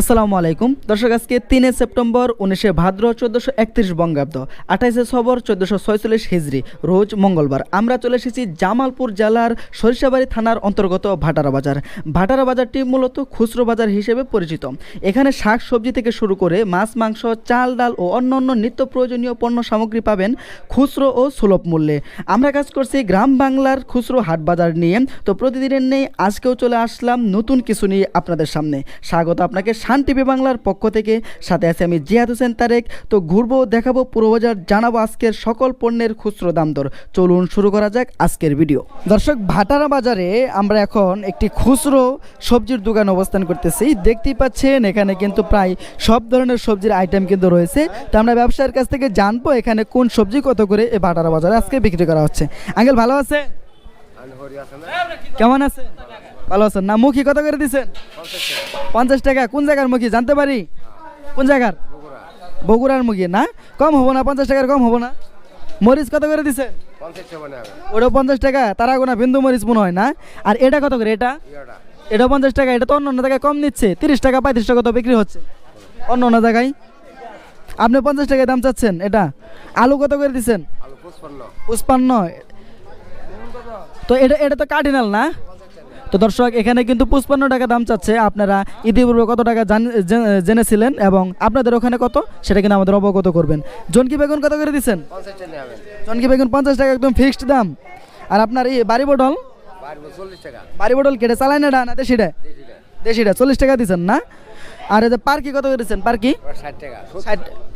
আসসালামু আলাইকুম। দর্শক, আজকে তিনে সেপ্টেম্বর, উনিশে ভাদ্র, চোদ্দোশো একত্রিশ বঙ্গাব্দ। আঠাইশে সবর, চোদ্দোশো ছয়চল্লিশ হিজড়ি রোজ মঙ্গলবার। আমরা চলে এসেছি জামালপুর জেলার সরিষাবাড়ি থানার অন্তর্গত ভাটারা বাজার। ভাটারা বাজারটি মূলত খুচরো বাজার হিসেবে পরিচিত। এখানে শাক সবজি থেকে শুরু করে মাছ, মাংস, চাল, ডাল ও অন্যান্য নিত্য প্রয়োজনীয় পণ্য সামগ্রী পাবেন খুচরো ও সুলভ মূল্যে। আমরা কাজ করছি গ্রাম বাংলার খুচরো হাট বাজার নিয়ে। তো প্রতিদিনের নেই, আজকেও চলে আসলাম নতুন কিছু নিয়ে আপনাদের সামনে। স্বাগত আপনাকে শান টিভি বাংলার পক্ষ থেকে। সাথে আছে আমি জিয়াদ হোসেন তারেক। তো ঘুরবো দেখাবো পুরো বাজার জানাব আজকের সকল পণ্যের খুচরো দাম দর। চলুন শুরু করা যাক আজকের ভিডিও। দর্শক ভাটারা বাজারে আমরা এখন একটি খুচরো সবজির দোকান অবস্থান করতেছি। দেখতেই পাচ্ছেন এখানে কিন্তু প্রায় সব ধরনের সবজির আইটেম কিন্তু রয়েছে। তো আমরা ব্যবসায়ীর কাছ থেকে জানব এখানে কোন সবজি কত করে এই ভাটারা বাজারে আজকে বিক্রি করা হচ্ছে। আঙ্কেল ভালো আছে কেমন আছে ভালো আছেন? না মুখী কত করে দিচ্ছেন পঞ্চাশ টাকা। কোন জায়গার মুখী? জানতে পারি? কোন জায়গার? বগুড়ার মুখী। না? কম হব না পঞ্চাশ টাকার কম হব না। মরিচ কত করে দিছে ওটা পঞ্চাশ টাকা। তারা গোনা বিন্দু মরিচ মনে হয় না। আর এটা কত করে? এটা? এটা পঞ্চাশ টাকা। এটা তো অন্য অন্য জায়গায় কম নিচ্ছে। তিরিশ টাকা পঁয়ত্রিশ টাকা তো বিক্রি হচ্ছে? অন্য অন্য জায়গায়। আপনি পঞ্চাশ টাকায় দাম চাচ্ছেন। এটা? আলু কত করে দিচ্ছেন পুষ্পান্ন। তো এটা এটা তো কার্ডিনাল না? তো দর্শক এখানে কিন্তু পঁচপান্ন টাকা দাম চাচ্ছে। আপনারা ইতিপূর্বে কত টাকা জেনেছিলেন এবং আপনাদের ওখানে কত সেটা কিন্তু আমাদের অবগত করবেন। জনকি বেগুন কত করে দিচ্ছেন? জনকি বেগুন পঞ্চাশ টাকা একদম ফিক্সড দাম। আর আপনার এই বাড়ি বটল? বাড়ি বটল কেটে চালায় না না দেশিটা দেশিটা চল্লিশ টাকা দিচ্ছেন না? আর এই যে পার্কি কত করে দিচ্ছেন? পার্কি? ষাট টাকা।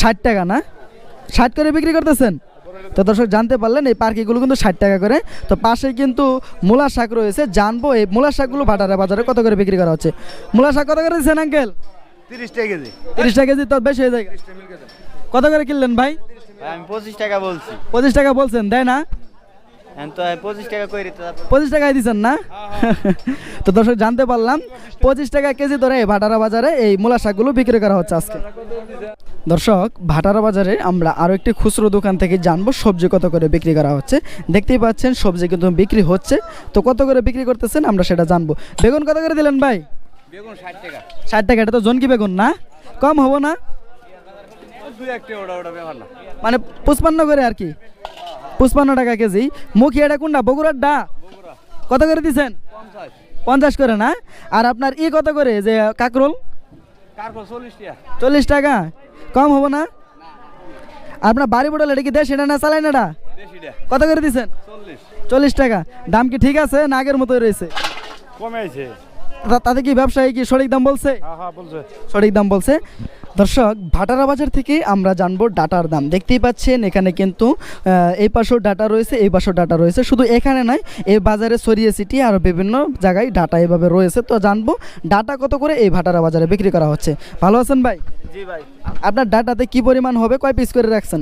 ষাট টাকা না? ষাট করে বিক্রি করতেছেন? তো দর্শক জানতে পারলেন এই পার্কিগুলো কিন্তু ষাট টাকা করে। তো পাশে কিন্তু মূলা শাক রয়েছে। জানব এই মূলা শাকগুলো ভাটারা বাজারে কত করে বিক্রি করা হচ্ছে? মূলা শাক কত করে দিচ্ছেন আঙ্কেল? তিরিশ টাকা কেজি। তিরিশ টাকা কেজি তো বেশি হয়ে যায়। কত করে কিনলেন ভাই? ভাই, আমি পঁচিশ টাকা বলছি। পঁচিশ টাকা বলছেন তাই না? পঁচিশ টাকায় দিচ্ছেন না? তো দর্শক জানতে পারলাম পঁচিশ টাকা কেজি ধরে ভাটারা বাজারে এই মূলা শাকগুলো বিক্রি করা হচ্ছে আজকে। দর্শক ভাটারা বাজারে আমরা আরও একটি খুচরো দোকান থেকে জানব সবজি কত করে বিক্রি করা হচ্ছে। দেখতেই পাচ্ছেন সবজি কিন্তু বিক্রি হচ্ছে। তো কত করে বিক্রি করতেছেন আমরা সেটা জানব। বেগুন কত করে দিলেন ভাই? বেগুন ষাট টাকা। ষাট টাকা এটা তো জনকি বেগুন না? কম হব না? দুই একটা ওটা ওটা ব্যাপার না। মানে পুষ্পান্ন করে আর কি? পুষ্পান্ন টাকা কেজি। মুখি এটা কোনটা? বগুড়ার ডা? কত করে দিচ্ছেন পঞ্চাশ করে না? আর আপনার ই কত করে? যে কাকরোল? চল্লিশ টাকা। কম হব না? আপনার বাড়ি বটল এটা কি দেশ এটা না চালাই না এটা। কত করে দিচ্ছেন চল্লিশ। টাকা। দাম কি ঠিক আছে? না আগের মতোই রয়েছে? কমেছে তাতে কি ব্যবসায়ী কি সঠিক দাম বলছে? হ্যাঁ হ্যাঁ বলছে। সঠিক দাম বলছে? দর্শক ভাটারা বাজার থেকে আমরা জানব ডাটার দাম। দেখতেই পাচ্ছেন এখানে কিন্তু এই পাশেও ডাটা রয়েছে এই পাশেও ডাটা রয়েছে। শুধু এখানে নয় এই বাজারে ছড়িয়ে সিটি আরও বিভিন্ন জায়গায় ডাটা এভাবে রয়েছে। তো জানব ডাটা কত করে এই ভাটারা বাজারে বিক্রি করা হচ্ছে? ভালো আছেন ভাই? জি ভাই। আপনার ডাটাতে কি পরিমাণ হবে? কয় পিস করে রাখছেন?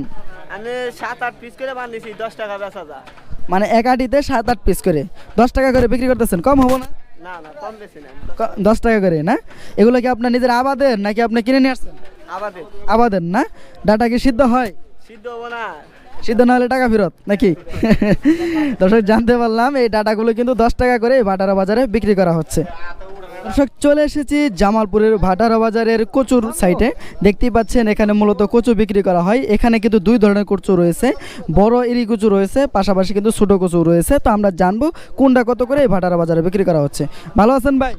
আমি সাত আট পিস করে বানিয়েছি দশ টাকা বেচা যা মানে এক আটিতে সাত আট পিস করে। দশ টাকা করে বিক্রি করতেছেন কম হব না? দশ টাকা করে না? এগুলো কি আপনার নিজের আবাদের নাকি আপনি কিনে নিয়ে আসছেন? আবাদের। আবাদের না? ডাটা কি সিদ্ধ হয়? সিদ্ধ হব না। সিদ্ধ না হলে টাকা ফেরত নাকি? দর্শক জানতে পারলাম এই ডাটাগুলো কিন্তু দশ টাকা করে বাটারা ভাটারা বাজারে বিক্রি করা হচ্ছে। দর্শক চলে এসেছি জামালপুরের ভাটারা বাজারের কচুর সাইটে দেখতেই পাচ্ছেন এখানে মূলত কচু বিক্রি করা হয়। এখানে কিন্তু দুই ধরনের কচু রয়েছে। বড় ইরি কচু রয়েছে পাশাপাশি কিন্তু ছোটো কচু রয়েছে। তো আমরা জানব কোনটা কত করে এই ভাটারা বাজারে বিক্রি করা হচ্ছে। ভালো আছেন ভাই?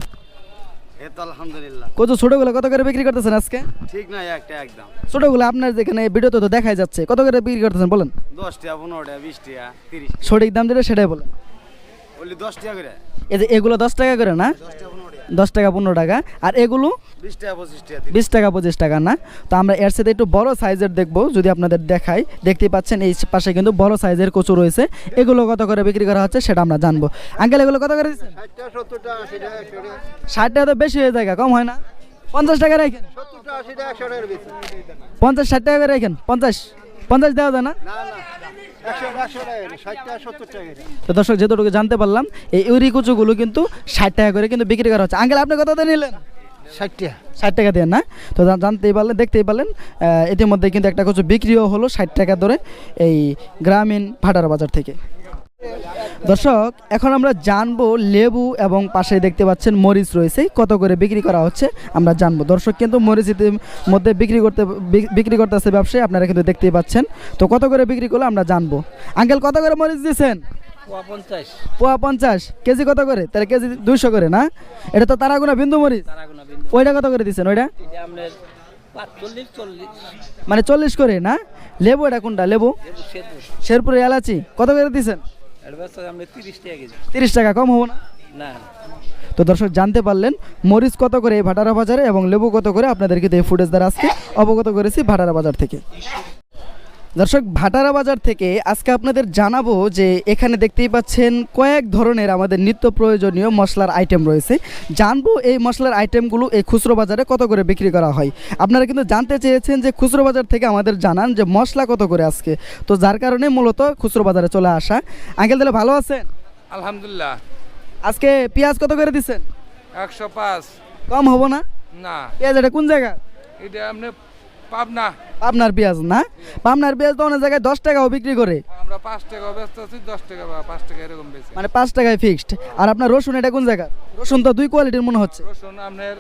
ছোটোগুলো কত করে বিক্রি করতেছেন আজকে? ঠিক নাই একটা একদম। ছোটোগুলো আপনার যেখানে ভিডিওতে তো দেখাই যাচ্ছে। কত করে বিক্রি করতেছেন বলেন? দশ টাকা পনেরো টাকা বিশ তিরিশ সঠিক দাম যেটা সেটাই বলেন। দশ টাকা করে? এই যে এগুলো দশ টাকা করে না? দশ টাকা পনেরো টাকা। আর এগুলো বিশ টাকা পঁচিশ টাকা না? তো আমরা এর সাথে একটু বড় সাইজের দেখব যদি আপনাদের দেখাই। দেখতে পাচ্ছেন এই পাশে কিন্তু বড় সাইজের কচু রয়েছে। এগুলো কত করে বিক্রি করা হচ্ছে সেটা আমরা জানব। আঙ্কেল এগুলো কত করে ষাট টাকা তো বেশি হয়ে যায় কম হয় না। পঞ্চাশ টাকা রাখেন পঞ্চাশ ষাট টাকা করে রাখেন পঞ্চাশ পঞ্চাশ দেওয়া যায় না। তো দর্শক যেতটুকু জানতে পারলাম এই ইউরি কচুগুলো কিন্তু ষাট টাকা করে কিন্তু বিক্রি করা হচ্ছে। আঙ্কেল আপনি দিয়ে নিলেন? ষাট টাকা। ষাট টাকা দিয়ে না? তো জানতেই পারলেন দেখতেই পারলেন ইতিমধ্যে কিন্তু একটা কচু বিক্রিও হলো ষাট টাকা ধরে এই গ্রামীণ ভাটার বাজার থেকে। দর্শক এখন আমরা জানব লেবু এবং পাশে দেখতে পাচ্ছেন মরিচ রয়েছে। কত করে বিক্রি করা হচ্ছে আমরা জানব। দর্শক কিন্তু মরিচ মধ্যে বিক্রি করতে বিক- বিক্রি করতেছে ব্যবসায়ী আপনারা কিন্তু দেখতেই পাচ্ছেন। তো কত করে বিক্রি করলে আমরা জানব। আঙ্কেল কত করে মরিচ দিয়েছেন? পোয়া পঞ্চাশ। কেজি কত করে? তাহলে কেজি দুইশো করে না? এটা তো তারাগুনা বিন্দু মরিচ। ওইটা কত করে দিচ্ছেন ওইটা? মানে চল্লিশ করে না? লেবু এটা কোনটা? লেবু? শেরপুরে এলাচি। কত করে দিচ্ছেন তিরিশ টাকা কম হব না? না। তো দর্শক জানতে পারলেন মরিচ কত করে এই ভাটারা বাজারে এবং লেবু কত করে? আপনাদেরকে তো এই ফুটেজ দ্বারা আজকে অবগত করেছি ভাটারা বাজার থেকে। দর্শক ভাটারা বাজার থেকে আজকে আপনাদের জানাব যে এখানে দেখতেই পাচ্ছেন কয়েক ধরনের আমাদের নিত্য প্রয়োজনীয় মশলার আইটেম রয়েছে। জানব এই মশলার আইটেমগুলো এই খুচরো বাজারে কত করে বিক্রি করা হয়। আপনারা কিন্তু জানতে চেয়েছেন যে খুচরো বাজার থেকে আমাদের জানান যে মশলা কত করে আজকে। তো যার কারণে মূলত খুচরো বাজারে চলে আসা। আঙ্কেল তাহলে ভালো আছেন? আলহামদুলিল্লাহ। আজকে পেঁয়াজ কত করে দিচ্ছেন একশো পাঁচ। কম হব না? না। পেঁয়াজ এটা কোন জায়গা? এটা আপনি পাবনা। পাবনার পেঁয়াজ না? পাবনার পেঁয়াজ তো অনেক জায়গায় দশ টাকাও বিক্রি করে। আমরা পাঁচ টাকা ব্যস্ত আছি দশ টাকা বা পাঁচ টাকা এরকম বেশি মানে পাঁচ টাকায় ফিক্সড আর আপনার রসুন এটা কোন জায়গা রসুন তো দুই কোয়ালিটির মনে হচ্ছে। রসুন আপনার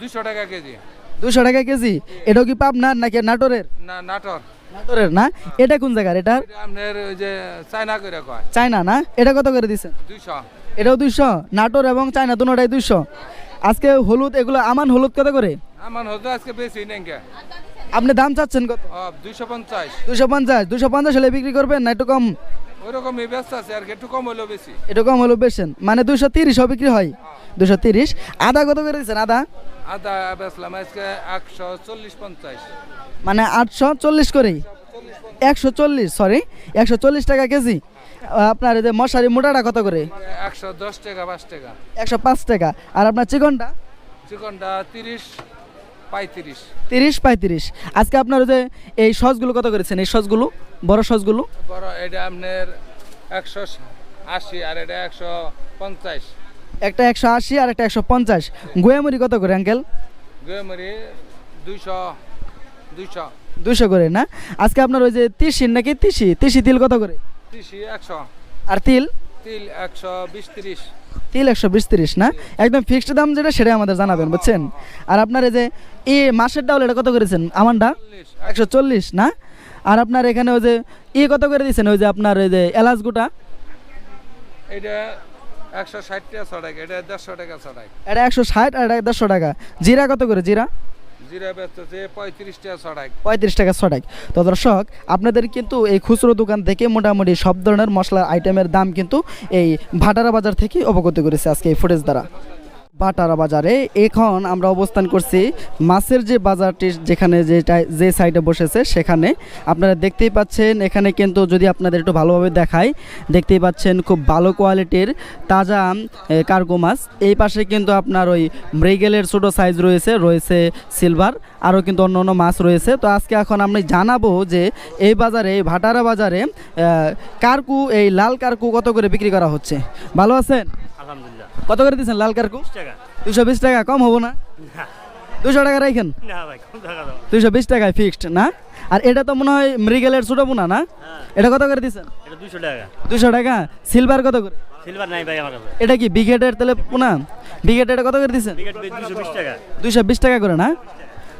দুইশো টাকা কেজি। দুশো টাকা কেজি? এটাও কি পাবনার নাকি নাটোরের? না নাটর। নাটোরের না? এটা কোন জায়গার এটা আপনার ওই যে চায়না করে কয়। চায়না না? এটা কত করে দিচ্ছেন দুইশো। এটাও দুইশো? নাটোর এবং চায়না দুটাই দুইশো? আজকে হলুদ এগুলো আমান হলুদ কত করে? আমার হতো আজকে বেশি নেই আপনি দাম চাচ্ছেন কত? দুইশো পঞ্চাশ। দুশো পঞ্চাশ দুশো পঞ্চাশ হলে বিক্রি করবেন না একটু কম? ওইরকমই ব্যস্ত আছে আর একটু কম হলেও বেশি। একটু কম হলেও বেশেন মানে দুশো তিরিশও বিক্রি হয়? দুশো তিরিশ। আদা কত করে দিচ্ছেন আদা? আদা বেচলাম আজকে একশো চল্লিশ পঞ্চাশ। মানে আটশো চল্লিশ করেই? একশো চল্লিশ সরি একশো চল্লিশ টাকা কেজি। আপনার এই যে মশারি মোটাটা কত করে? একশো দশ টাকা পাঁচ টাকা। একশো পাঁচ টাকা। আর আপনার চিকনটা? চিকনটা তিরিশ। পঁয়ত্রিশ। তিরিশ পঁয়ত্রিশ। আজকে আপনার যে এই সসগুলো কত করেছেন? এই সসগুলো? বড় সসগুলো? বড় এটা আপনার একশো আশি আর এটা একশো পঞ্চাশ। একটা একশো আশি আর একটা একশো পঞ্চাশ। গোয়ামুড়ি কত করে আঙ্কেল? গুয়েমরি দুইশো দুইশো। দুশো করে না? আজকে আপনার ওই যে তিসির নাকি তিসি? তিসি তিল কত করে? তিরিশি একশো। আর তিল? তিল একশো বিশ তিরিশ। তিল একশো বিশ তিরিশ না? একদম ফিক্সড দাম যেটা সেটাই আমাদের জানাবেন বুঝছেন? আর আপনার এই যে এই মাসের ডাউল এটা কত করেছেন? আমানটা একশো চল্লিশ না? আর আপনার এখানে ওই যে ই কত করে দিয়েছেন? ওই যে আপনার ওই যে এলাচ গোটা? এটা একশো ষাট টাকা ছড়াই এটা দেড়শো টাকা ছড়াই। এটা একশো ষাট আর এটা দেড়শো টাকা। জিরা কত করে? জিরা? পঁয়ত্রিশ টাকা ছড়াক। পঁয়ত্রিশ টাকা তো দর্শক, আপনাদের কিন্তু এই খুচরো দোকান থেকে মোটামুটি সব ধরনের মশলার আইটেমের দাম কিন্তু এই ভাটারা বাজার থেকে অবগত করেছে আজকে এই ফুটেজ দ্বারা। বাটারা বাজারে এখন আমরা অবস্থান করছি মাছের যে বাজারটি যেখানে যেটা, যে সাইডে বসেছে সেখানে। আপনারা দেখতেই পাচ্ছেন, এখানে কিন্তু যদি আপনাদের একটু ভালোভাবে দেখায় দেখতেই পাচ্ছেন খুব ভালো কোয়ালিটির তাজা কার্গো মাছ। এই পাশে কিন্তু আপনার ওই মৃগেলের ছোটো সাইজ রয়েছে রয়েছে সিলভার আরও কিন্তু অন্য অন্য মাছ রয়েছে। তো আজকে এখন আমি জানাব যে এই বাজারে, এই ভাটারা বাজারে কার্কু, এই লাল কার্কু কত করে বিক্রি করা হচ্ছে? ভালো আছেন? আলহামদুলিল্লাহ। কত করে দিচ্ছেন লাল কার্কু? টাকা। দুশো বিশ টাকা কম হব না। দুশো টাকা রাখেন না ভাই কম টাকা দাও দুশো বিশ টাকায় ফিক্সড না? আর এটা তো মনে হয় মৃগেলের ছোটো পোনা না? এটা কত করে দিচ্ছেন এটা দুশো টাকা। দুশো টাকা। সিলভার কত করে? সিলভার নাই ভাই আমার কাছে। এটা কি বিঘেটের তাহলে পোনা বিঘেটের কত করে দিচ্ছেন টিকিট দুশো বিশ টাকা। দুইশো বিশ টাকা করে না?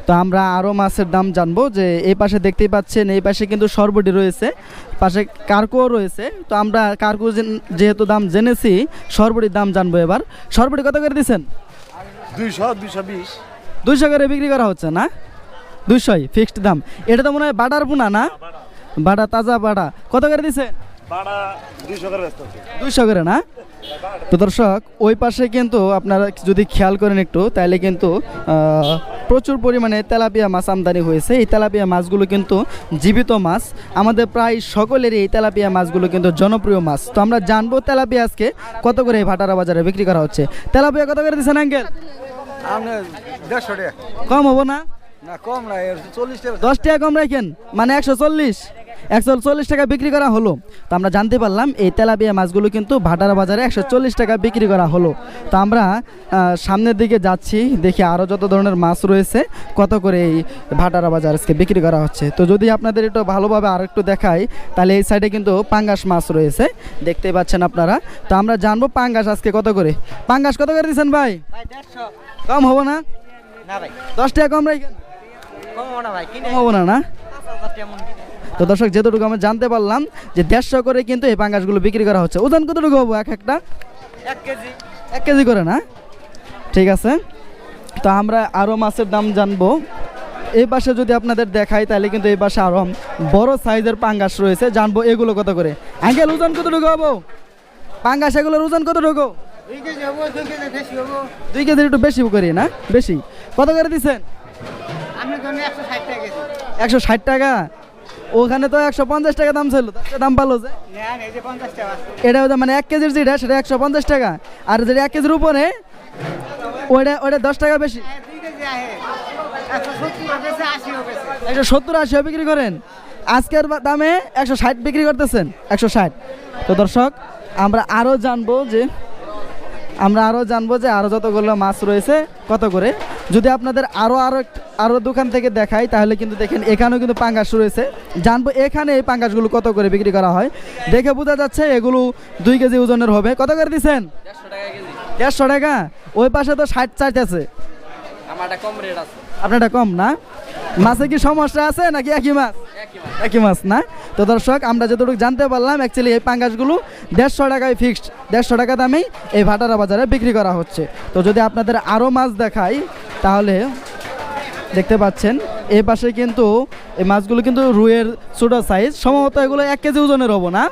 তো আমরা আরও মাছের দাম জানব যে এই পাশে দেখতেই পাচ্ছেন এই পাশে কিন্তু সরবটি রয়েছে পাশে কার্কুও রয়েছে। তো আমরা কার্কু যেহেতু দাম জেনেছি সরবটির দাম জানব এবার। সরবটি কত করে দিচ্ছেন? দুইশো দুইশো বিশ। দুইশো করে বিক্রি করা হচ্ছে না? দুইশোই ফিক্সড দাম। এটা তো মনে হয় বাটার পোনা না? বাটা তাজা বাটা। কত করে ভাড়া দুইশো করে না? তো দর্শক ওই পাশে কিন্তু আপনারা যদি খেয়াল করেন একটু তাহলে কিন্তু প্রচুর পরিমাণে তেলাপিয়া মাছ আমদানি হয়েছে। এই তেলাপিয়া মাছগুলো কিন্তু জীবিত মাছ। আমাদের প্রায় সকলেরই এই তেলাপিয়া মাছগুলো কিন্তু জনপ্রিয় মাছ। তো আমরা জানব তেলাপিয়া আজকে কত করে এই ভাটারা বাজারে বিক্রি করা হচ্ছে। তেলাপিয়া কত করে দিচ্ছেন আঙ্কেল? টাকা। কম হব না? না কম না চল্লিশ টাকা। দশ টাকা কম রাখেন মানে একশো চল্লিশ। একশো চল্লিশ টাকা বিক্রি করা হলো। তো আমরা জানতে পারলাম এই তেলাপিয়া মাছগুলো কিন্তু ভাটার বাজারে একশো চল্লিশ টাকা বিক্রি করা হলো। তো আমরা সামনের দিকে যাচ্ছি দেখি আরও যত ধরনের মাছ রয়েছে কত করে এই ভাটারা বাজার আজকে বিক্রি করা হচ্ছে। তো যদি আপনাদের একটু ভালোভাবে আর একটু দেখাই তাহলে এই সাইডে কিন্তু পাঙ্গাস মাছ রয়েছে দেখতেই পাচ্ছেন আপনারা। তো আমরা জানব পাঙ্গাস আজকে কত করে। পাঙ্গাস কত করে দিচ্ছেন ভাই? কম হব না? দশ টাকা কম হব না না তো দর্শক যেতটুকু আমরা জানতে পারলাম যে দেড়শো করে কিন্তু এই পাঙ্গাসগুলো বিক্রি করা হচ্ছে। ওজন কতটুকু হব? এক একটা? এক কেজি। এক কেজি করে না? ঠিক আছে। তো আমরা আরও মাছের দাম জানব। এই পাশে যদি আপনাদের দেখাই তাহলে কিন্তু এই পাশে আরও বড় সাইজের পাঙ্গাস রয়েছে। জানব এগুলো কত করে? আঙ্কেল ওজন কতটুকু হব? পাঙ্গাস এগুলোর ওজন কতটুকু? দুই কেজি কেজির একটু বেশি করি না? বেশি। কত করে দিচ্ছেন একশো ষাট টাকা? ওখানে তো একশো পঞ্চাশ টাকা দাম ছিল দাম ভালো যে। এটা হচ্ছে মানে এক কেজির যেটা সেটা একশো পঞ্চাশ টাকা। আর যেটা এক কেজির উপরে ওইটা ওইটা দশ টাকা বেশি। হ্যাঁ, একশো সত্তর বেশি আশিও বেশি। একশো সত্তর আশিও বিক্রি করেন। আজকের দামে একশো ষাট বিক্রি করতেছেন একশো ষাট। তো দর্শক আমরা আরও জানব যে আমরা আরও জানব যে আরও যতগুলো মাছ রয়েছে কত করে। যদি আপনাদের আরও আরও আরও দোকান থেকে দেখাই তাহলে কিন্তু দেখেন এখানেও কিন্তু পাঙ্গাস রয়েছে। জানব এখানে এই পাঙ্গাসগুলো কত করে বিক্রি করা হয়। দেখে বোঝা যাচ্ছে এগুলো দুই কেজি ওজনের হবে। কত করে দিচ্ছেন দেড়শো টাকা ওই পাশে তো ষাট রেট আছে। আপনারটা কম না? মাছে কি সমস্যা আছে নাকি একই মাছ? একই মাছ। না? তো দর্শক আমরা যতটুকু জানতে পারলাম অ্যাকচুয়ালি এই পাঙ্গাসগুলো দেড়শো টাকায় ফিক্সড দেড়শো টাকা দামেই এই ভাটারা বাজারে বিক্রি করা হচ্ছে। তো যদি আপনাদের আরও মাছ দেখাই তাহলে দেখতে পাচ্ছেন এ পাশে কিন্তু এই মাছগুলো কিন্তু রুইয়ের ছোটো সাইজ সম্ভবত এগুলো এক কেজি ওজনের হব না?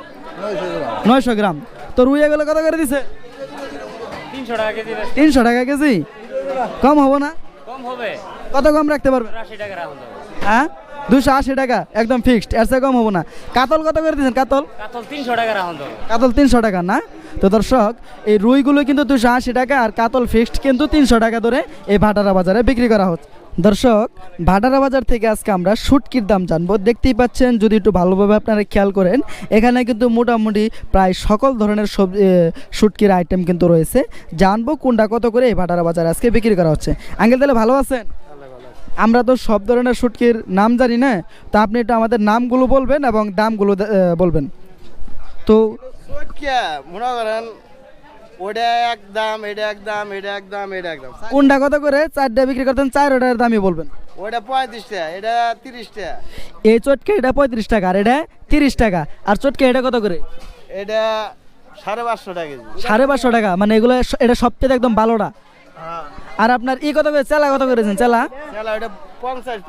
নয়শো গ্রাম। তো রুই এগুলো কত করে দিছে? তিনশো টাকা কেজি কম হব না? কম হবে। কত কম রাখতে রাখুন হ্যাঁ? দুশো আশি টাকা একদম ফিক্সড এর চেয়ে কম হব না। কাতল কত করে দিয়েছেন? কাতল? কাতল তিনশো টাকা কাতল তিনশো টাকা না? তো দর্শক এই রুইগুলো কিন্তু দুশো আশি টাকা আর কাতল ফিক্সড কিন্তু তিনশো টাকা ধরে এই ভাটারা বাজারে বিক্রি করা হচ্ছে। দর্শক ভাটারা বাজার থেকে আজকে আমরা শুটকির দাম জানব। দেখতেই পাচ্ছেন যদি একটু ভালোভাবে আপনারা খেয়াল করেন এখানে কিন্তু মোটামুটি প্রায় সকল ধরনের সবজি শুটকির আইটেম কিন্তু রয়েছে। জানব কোনটা কত করে এই ভাটারা বাজারে আজকে বিক্রি করা হচ্ছে। আঙ্কেল তাহলে ভালো আছেন? আমরা তো সব ধরনের শুটকির নাম জানি না তো আপনি একটু আমাদের নামগুলো বলবেন এবং দামগুলো বলবেন। তো মনে করেন ওটা এক দাম এটা এক দাম এটা এক দাম এটা এক দাম। কোনটা কত করে? চারটা বিক্রি করতেন চার ওটার দামই বলবেন। ওটা পঁয়ত্রিশ টাকা এটা তিরিশ টাকা এই চটকে এটা পঁয়ত্রিশ টাকা আর এটা তিরিশ টাকা। আর চটকে এটা কত করে? এটা সাড়ে পাঁচশো টাকা সাড়ে পাঁচশো টাকা মানে এগুলো এটা সবচেয়ে একদম ভালোটা। হ্যাঁ। আর আপনার ই কত করে? চেলা কত করেছেন চেলা? চালা ওটা পঞ্চাশ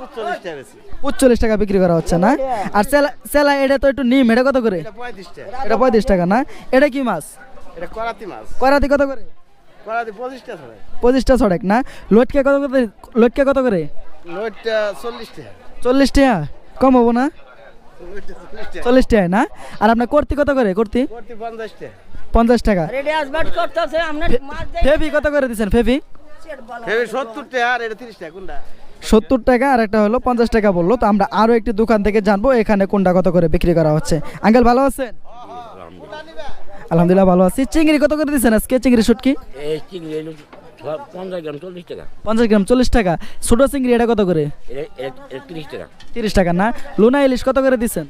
পঁচল্লিশ টাকা বিক্রি করা হচ্ছে না? আর চেলা চেলা এটা তো একটু নিম এটা কত করে? এটা পঁয়ত্রিশ টাকা। এটা পঁয়ত্রিশ টাকা না? এটা কি মাছ? এটা করাতি মাছ। করাতি কত করে? করাতি পঁচিশটা ছড়েক না? লটকে কত করে? লটকে কত করে? লোটটা চল্লিশ টাকা। চল্লিশ টাকা? কম হব না? চল্লিশ টাকা। না? আর আপনার কর্তি কত করে? কর্তি? পঞ্চাশ টাকা। পঞ্চাশ টাকা। ফেভি কত করে দিচ্ছেন ফেভি? ভেবে সত্তর টাকা আর এটা তিরিশ টাকা কোনটা? সত্তর টাকা আর একটা হলো পঞ্চাশ টাকা বলল। তো আমরা আরও একটি দোকান থেকে জানব এখানে কোনটা কত করে বিক্রি করা হচ্ছে। আঙ্কেল ভালো আছেন? আলহামদুলিল্লাহ ভালো আছি। চিংড়ি কত করে দিচ্ছেন আজকে? চিংড়ি শুটকি পঞ্চাশ গ্রাম চল্লিশ টাকা। পঞ্চাশ গ্রাম চল্লিশ টাকা। ছোটো চিংড়ি এটা কত করে? তিরিশ টাকা। তিরিশ টাকা না? লুনা ইলিশ কত করে দিচ্ছেন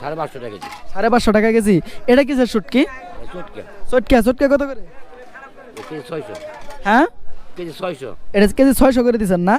সাড়ে পাঁচশো টাকা কেজি। সাড়ে পাঁচশো টাকা কেজি। এটা শুটকি চটকা চটকা চটকা কত করে? ছয়শো। হ্যাঁ? কেজি ছয়শো। এটা কেজি ছয়শো করে দিচ্ছেন না?